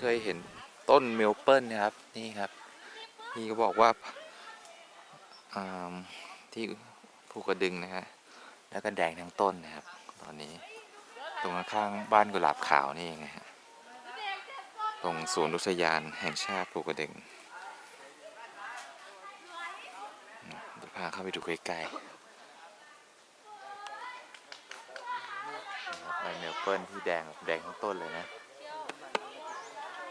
เคยเห็นต้นเมลเปิลนะครับนี่ครับนี่ก็บอกว่าอ่าที่ภูกระดึงนะฮะแล้วก็แดงทั้งต้นนะครับ ตอนนี้ตรงข้างบ้านกุหลาบขาวนี่เองนะฮะตรงสวนอุทยานแห่งชาติภูกระดึงเดี๋ยวพาเข้าไปดูใกล้ๆนะครับใบเมลเปิลที่แดงแบบแดงทั้งต้นเลยนะ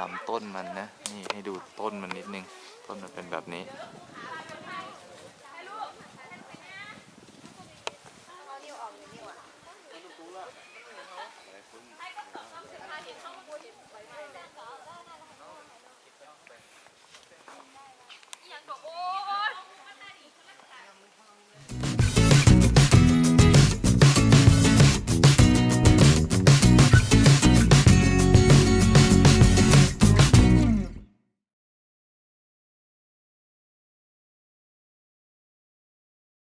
ลำต้นมันนะ นี่ให้ดูต้นมันนิดนึง ต้นมันเป็นแบบนี้